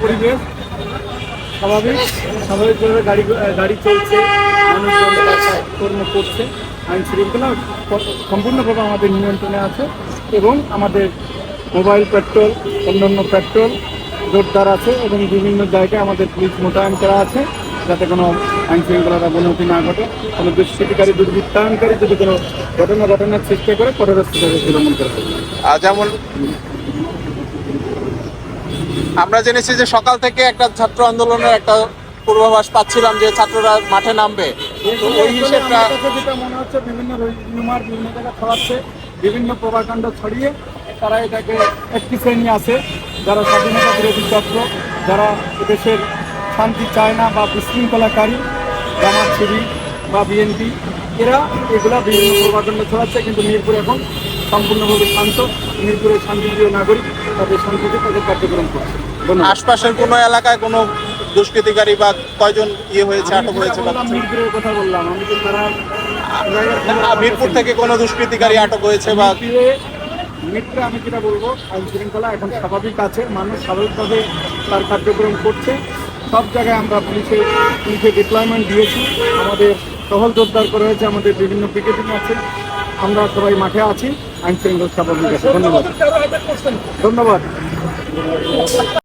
পরিবেশ স্বাভাবিক স্বাভাবিকভাবে গাড়ি গাড়ি চলছে কর্ম করছে আইন শৃঙ্খলা সম্পূর্ণভাবে আমাদের নিয়ন্ত্রণে আছে এবং আমাদের মোবাইল পেট্রোল অন্যান্য পেট্রোল জোরদার আছে এবং বিভিন্ন জায়গায় আমাদের পুলিশ মোতায়েন করা আছে যাতে কোনো আইন শৃঙ্খলার অবনতি না ঘটে। কোনো দুষ্কৃতিকারী দুর্বৃত্তায়নকারী যদি কোনো ঘটনা ঘটনার চেষ্টা করে কঠোরস্থভাবে দমন করা হবে। আহ, যেমন আমরা জেনেছি যে সকাল থেকে একটা ছাত্র আন্দোলনের একটা পূর্বাভাস পাচ্ছিলাম যে ছাত্ররা মাঠে নামবে। তো ওই হিসেবটা যেটা মনে হচ্ছে বিভিন্ন রিউমার বিভিন্ন জায়গায় ছড়াচ্ছে বিভিন্ন প্রভাকাণ্ড ছড়িয়ে তারা এটাকে একটি শ্রেণি আছে যারা স্বাধীনতা বিরোধী চক্র যারা দেশের শান্তি চায় না বা বিশৃঙ্খলাকারী জামাত শিবির বা বিএনপি এরা এগুলা বিভিন্ন প্রভাকাণ্ড ছড়াচ্ছে কিন্তু মিরপুর এখন সম্পূর্ণভাবে শান্ত। মিরপুরের শান্তিপ্রিয় নাগরিক তাদের শান্তিতে তাদের কার্যক্রম করছে। আশপাশের কোনো এলাকায় কোনো দুষ্কৃতিকারী বা কয়জন ইয়ে হয়েছে আটক হয়েছে মিরপুরের কথা বললাম। আমি তো তারা মিরপুর থেকে কোনো দুষ্কৃতিকারী আটক হয়েছে বা মিরপুরে মিরপুরে আমি যেটা বলব আইন শৃঙ্খলা এখন স্বাভাবিক আছে। মানুষ স্বাভাবিকভাবে তার কার্যক্রম করছে। সব জায়গায় আমরা পুলিশের পুলিশের ডিপ্লয়মেন্ট দিয়েছি। আমাদের টহল জোরদার করা হয়েছে আমাদের বিভিন্ন পিকেটিং আছে। আমরা সবাই মাঠে আছি। আইন শৃঙ্খলা স্থাপন ধন্যবাদ। ধন্যবাদ।